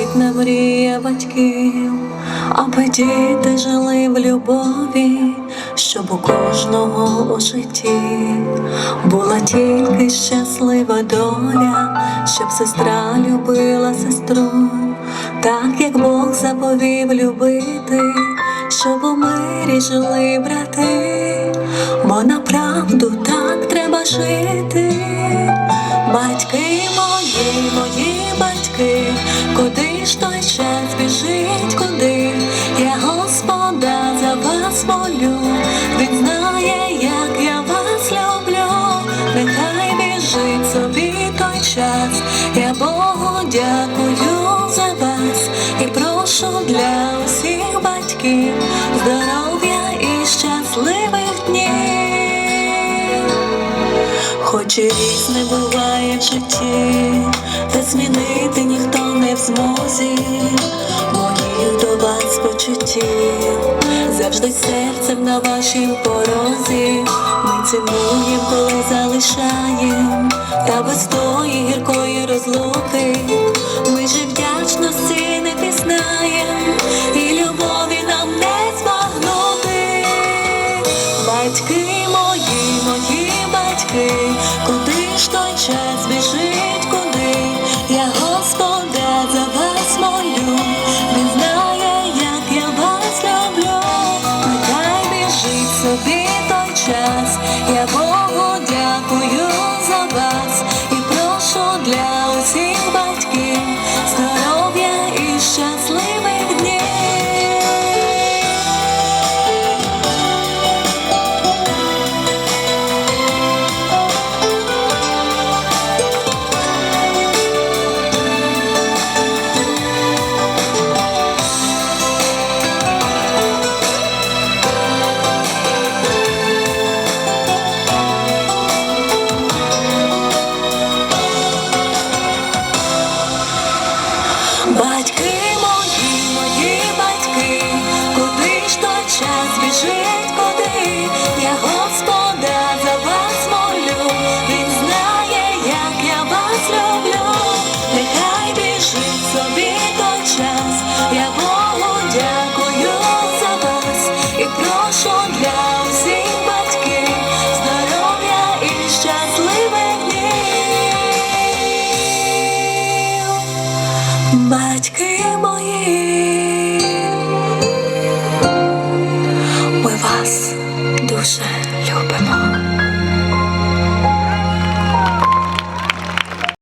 заповітна мрія батьків, аби діти жили в любові, щоб у кожного у житті. Була тільки щаслива доля, щоб сестра любила сестру, так як Бог заповів любити, щоб у мирі жили брати, бо направду так треба жити. Батьки мої, мої батьки, Богу дякую за вас і прошу для усіх батьків здоров'я і щасливих днів. Хоч і різне буває в житті, та змінити ніхто не в змозі, моїх до вас почуттів, завжди серцем на вашім порозі. Ми цінуємо, коли залишаєм, та без тої гіркої батьки, куди ж той час біжить, куди? Я Господа за вас молю, він знає, як я вас люблю, нехай біжить собі той час, я Богу Батьки Батьки мої, ми вас дуже любимо.